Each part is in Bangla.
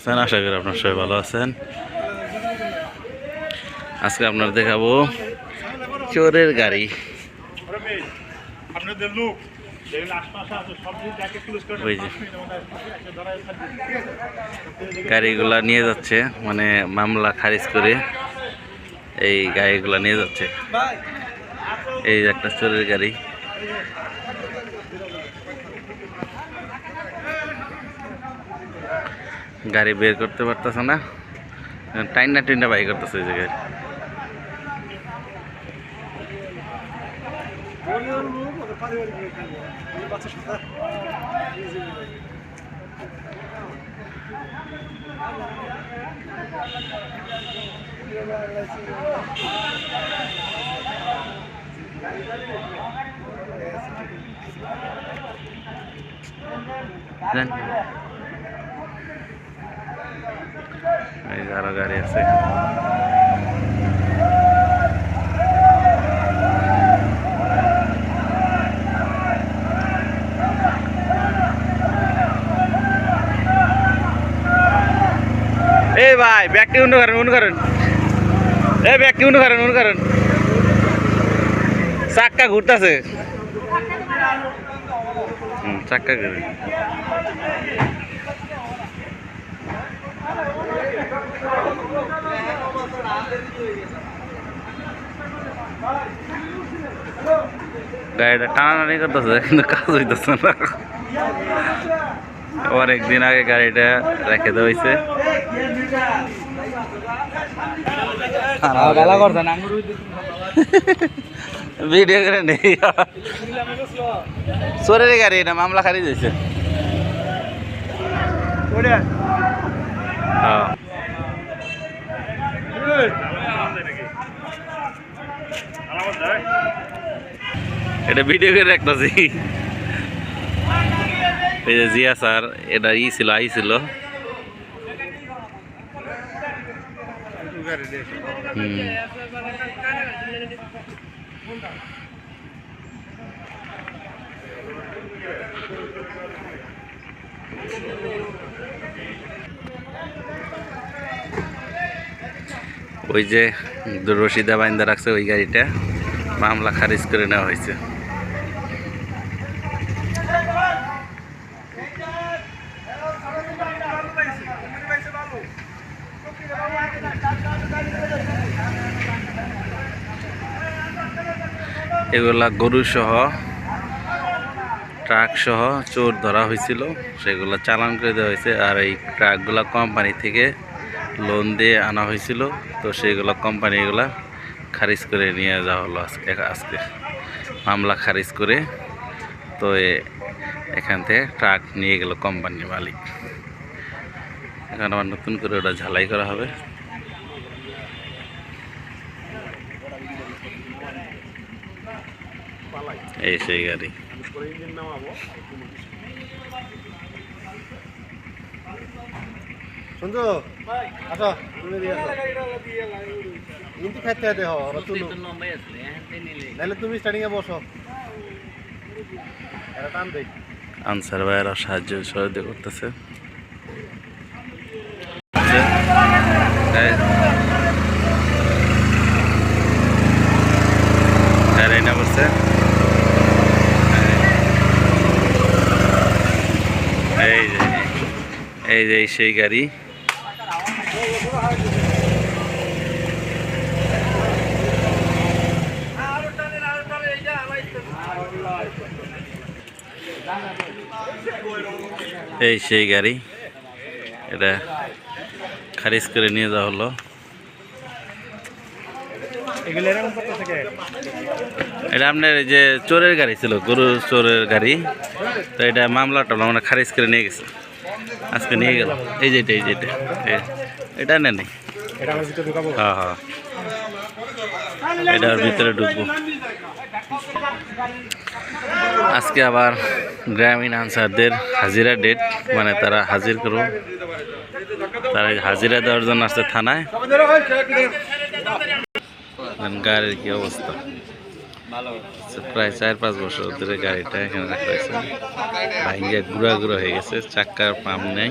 আছেন? আশা করি আপনার সবাই ভালো আছেন। আজকে আপনার দেখাবো চোরের গাড়ি। গাড়িগুলা নিয়ে যাচ্ছে মানে মামলা খারিজ করে এই গাড়িগুলা নিয়ে যাচ্ছে। এই একটা চোরের গাড়ি। গাড়ি বের করতে পারতেছে না। টাইনা টিনা বাই করতেছে এই জায়গায়। জান এই যে আরও গাড়ি আছে। এই ভাই ব্যাগটি উন্ড করেন উন্ড করেন। এই ব্যাগটি উন্ড করেন উন্ড করেন। চাক্কা ঘুরতেছে। চাক্কা ঘুরে। গাড়িটা টানাটানি করতেছে কিন্তু কাজ হইতেছে না। অনেকদিন আগে গাড়িটা রেখে দেওয়া হয়েছে। ভিডিও করে নেই। চোরের গাড়ি এটা মামলা খারিজ হয়েছে। হ্যাঁ। এটা ভিডিও করে রাখতেছি। এই যে জিয়া স্যার এটা ই ছিল আই হুম ওই যে রশিদা বাইন্দা রাখছে ওই গাড়িটা। মামলা খারিজ করে নেওয়া হয়েছে। এগুলা গরু সহ, ট্রাক সহ চোর ধরা হয়েছিল। সেগুলো চালান করে দেওয়া হয়েছে। আর এই ট্রাকগুলা কোম্পানি থেকে লোন দিয়ে আনা হয়েছিল, তো সেগুলো কোম্পানি এগুলা খারিজ করে নিয়ে যাওয়া হলো আজকে আজকে মামলা খারিজ করে, তো এখান থেকে ট্রাক নিয়ে গেল কোম্পানির মালিক। এখন আবার নতুন করে ওটা ঝালাই করা হবে। এই সেই গাড়ি। শুনছো? আসো তুমি কিন্তু খাইতে খাইতে ওরা নাহলে তুমি স্টার্টিং এ বসো। আনসার ভাইয়েরা সাহায্য সহযোগিতা করতেছে। এই- যে, এই যে সেই গাড়ি। এই সেই গাড়ি। এটা খারিজ করে নিয়ে যাওয়া হলো। এটা আপনার এই যে চোরের গাড়ি ছিল গরু চোরের গাড়ি। তো এটা মামলাটা আমরা খারিজ করে নিয়ে গেছে। আজকে নিয়ে গেল এই যে এটা এই যে এটা। নেই হ্যাঁ হ্যাঁ। এটার ভিতরে ঢুকবো। আজকে আবার গ্রামীণ আনসারদের হাজিরা ডেট মানে তারা হাজির করব তারা হাজিরা দেওয়ার জন্য আসছে থানায়। গাড়ির কি অবস্থা? আচ্ছা, প্রায় চার পাঁচ বছর ধরে গাড়িটা এখানে রাখা হয়েছে। গুঁড়া গুঁড়া হয়ে গেছে চাক্কার পাম্প নেই।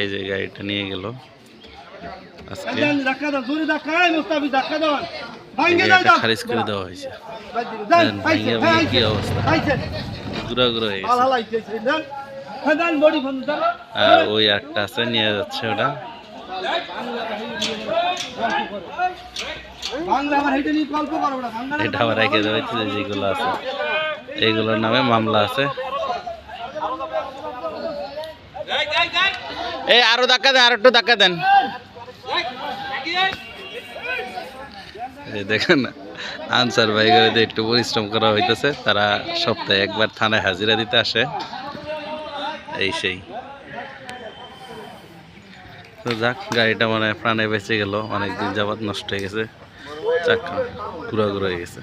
এই যে গাড়িটা নিয়ে গেল। খারিজ করে দেওয়া হয়েছে। হ্যাঁ কি অবস্থা? হয়ে গেছে। আর ওই একটা আছে নিয়ে যাচ্ছে ওটা এটা আবার রেখে দেওয়া যেগুলো আছে। এইগুলোর নামে মামলা আছে। এই আরও ধাক্কা দেন, আর একটু ধাক্কা দেন। দেখেন, আনসার ভাইগুলোতে একটু পরিশ্রম করা হইতেছে। তারা সপ্তাহে একবার থানায় হাজিরা দিতে আসে। এই সেই। তো যাক, গাড়িটা মানে প্রাণে বেঁচে গেল। অনেকদিন যাবত নষ্ট হয়ে গেছে। চাক্কা ঘুরা ঘুরা হয়ে গেছে।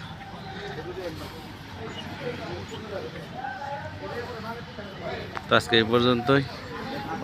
তো আজকে এই পর্যন্তই।